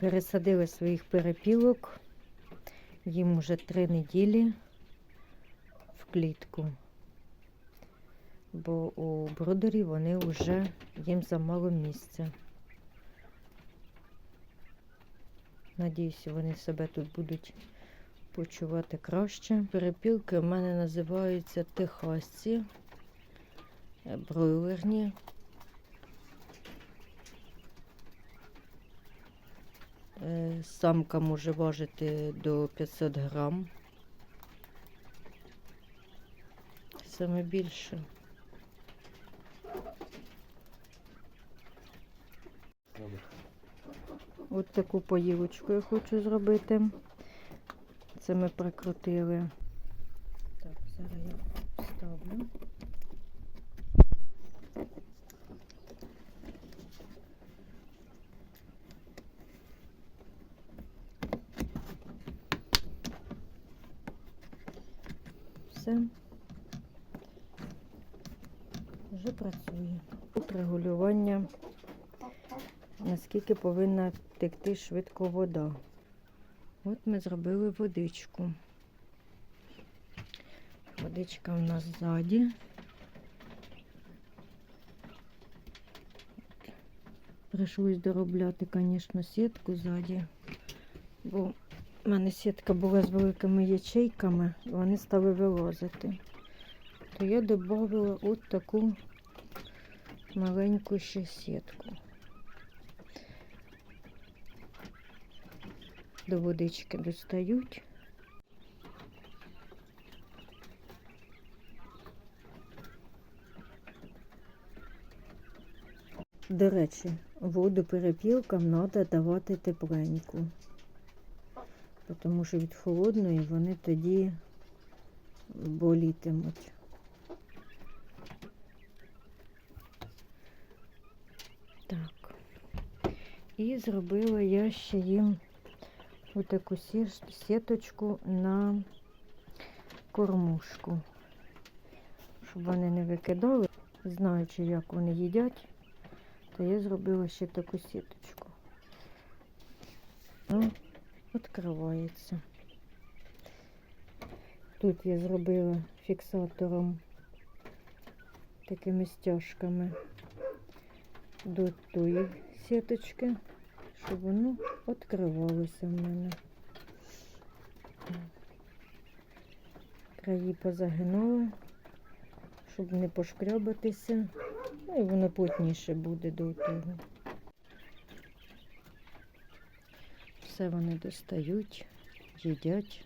Пересадили своїх перепілок. Їм уже три неділі в клітку. Бо у бродері вони вже їм замало місця. Надіюся, вони себе тут будуть почувати краще. Перепілки в мене називаються техасці, е, бройлерні. Самка може важити до 500 грам. Саме більше. От таку поїлочку я хочу зробити. Це ми прикрутили. Так, зараз я ставлю. Все. Вже працює. Тут регулювання, наскільки повинна текти швидко вода. От ми зробили водичку. Водичка у нас ззаді. Прийшлось доробляти, звісно, сітку ззаді, бо в мене сітка була з великими ячейками, вони стали вилазити. То я додала от таку маленьку ще сітку. До водички достають. До речі, воду перепілкам треба давати тепленьку, тому що від холодної вони тоді болітимуть. Так. І зробила я ще їм отаку сіточку на кормушку, щоб вони не викидали. Знаючи, як вони їдять, то я зробила ще таку сіточку. Ну, відкривається. Тут я зробила фіксатором такими стяжками до тої сіточки, щоб воно відкривалося в мене. Краї позагинала, щоб не пошкрябатися. Ну і воно плотніше буде до того. Все вони достають, їдять.